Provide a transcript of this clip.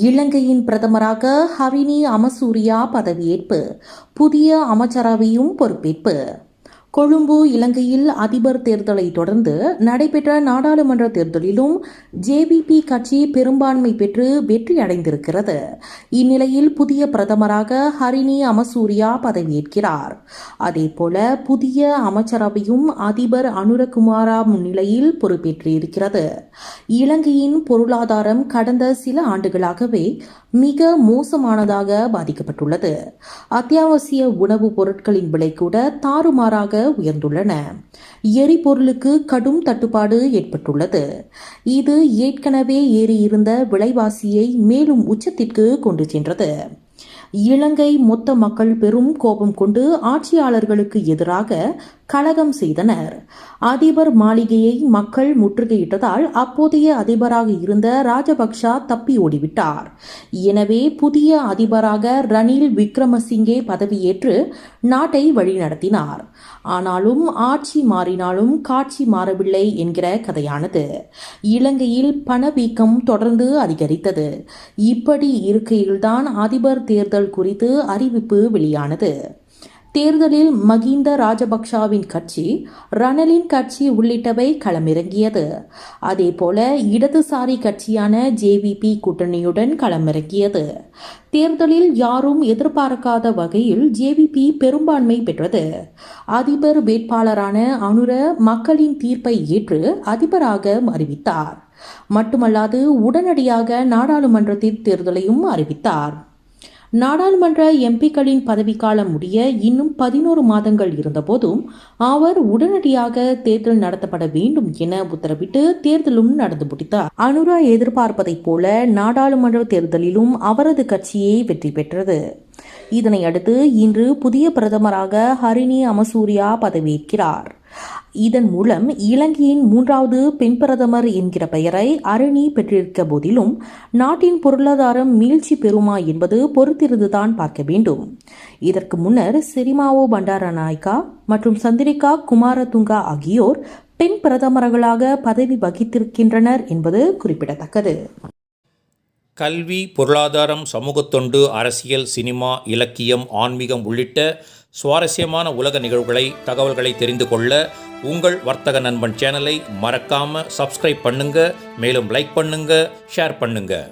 இலங்கையின் பிரதமராக ஹவினி அமசூரியா பதவியேற்பு. புதிய அமைச்சரவையும் பொறுப்பேற்பு. கொழும்பு இலங்கையில் அதிபர் தேர்தலை தொடர்ந்து நடைபெற்ற நாடாளுமன்ற தேர்தலிலும் ஜேபிபி கட்சி பெரும்பான்மை பெற்று வெற்றி அடைந்திருக்கிறது. இந்நிலையில் புதிய பிரதமராக ஹரினி அமசூரியா பதவியேற்கிறார். அதேபோல புதிய அமைச்சரவையும் அதிபர் அனுரகுமாரா முன்னிலையில் பொறுப்பேற்றிருக்கிறது. இலங்கையின் பொருளாதாரம் கடந்த சில ஆண்டுகளாகவே மிக மோசமானதாக பாதிக்கப்பட்டுள்ளது. அத்தியாவசிய உணவுப் பொருட்களின் விலை கூட தாறுமாறாக உயர்ந்துள்ளன. எரிபொருளுக்கு கடும் தட்டுப்பாடு ஏற்பட்டுள்ளது. இது ஏற்கனவே ஏறியிருந்த விலைவாசியை மேலும் உச்சத்திற்கு கொண்டு சென்றது. இலங்கை மொத்த மக்கள் பெரும் கோபம் கொண்டு ஆட்சியாளர்களுக்கு எதிராக கலகம் செய்தனர். அதிபர் மாளிகையை மக்கள் முற்றுகையிட்டதால் அப்போதைய அதிபராக இருந்த ராஜபக்ஷ தப்பி ஓடிவிட்டார். எனவே புதிய அதிபராக ரணில் விக்ரமசிங்கே பதவியேற்று நாட்டை வழிநடத்தினார். ஆனாலும் ஆட்சி மாறினாலும் காட்சி மாறவில்லை என்கிற கதையானது. இலங்கையில் பணவீக்கம் தொடர்ந்து அதிகரித்தது. இப்படி இருக்கையில்தான் அதிபர் தேர்தல் குறித்து அறிவிப்பு வெளியானது. தேர்தலில் மகிந்த ராஜபக்ஷவின் கட்சி ரணலின் கட்சி உள்ளிட்டவை களமிறங்கியது. அதேபோல இடதுசாரி கட்சியான ஜேவிபி கூட்டணியுடன் களமிறங்கியது. தேர்தலில் யாரும் எதிர்பார்க்காத வகையில் ஜேவிபி பெரும்பான்மை பெற்றது. அதிபர் வேட்பாளரான அனுர மக்களின் தீர்ப்பை ஏற்று அதிபராக அறிவித்தார். மட்டுமல்லாது உடனடியாக நாடாளுமன்றத்தின் தேர்தலையும் அறிவித்தார். நாடாளுமன்ற எம்பிக்களின் பதவிக்காலம் முடிய இன்னும் பதினோரு மாதங்கள் இருந்தபோதும் அவர் உடனடியாக தேர்தல் நடத்தப்பட வேண்டும் என உத்தரவிட்டு தேர்தலும் நடந்து முடித்தார். அனுரா எதிர்பார்ப்பதைப் போல நாடாளுமன்ற தேர்தலிலும் அவரது கட்சியே வெற்றி பெற்றது. இதனை அடுத்து இன்று புதிய பிரதமராக ஹரிணி அமசூரியா பதவியேற்கிறார். இதன் மூலம் இலங்கையின் மூன்றாவது பெண் பிரதமர் என்கிற பெயரை அரணி பெற்றிருக்க போதிலும் நாட்டின் பொருளாதாரம் மீழ்ச்சி பெறுமா என்பது பொறுத்திருந்துதான் பார்க்க வேண்டும். இதற்கு முன்னர் சிரிமாவோ பண்டாரநாயக்கா மற்றும் சந்திரிகா குமாரதுங்கா ஆகியோர் பெண் பிரதமர்களாக பதவி வகித்திருக்கின்றனர் என்பது குறிப்பிடத்தக்கது. கல்வி பொருளாதாரம் சமூகத்தொண்டு அரசியல் சினிமா இலக்கியம் ஆன்மீகம் உள்ளிட்ட சுவாரஸ்யமான உலக நிகழ்வுகளை தகவல்களை தெரிந்து கொள்ள உங்கள் வர்த்தக நண்பன் சேனலை மறக்காமல் சப்ஸ்கிரைப் பண்ணுங்கள் மேலும் லைக் பண்ணுங்கள் ஷேர் பண்ணுங்கள்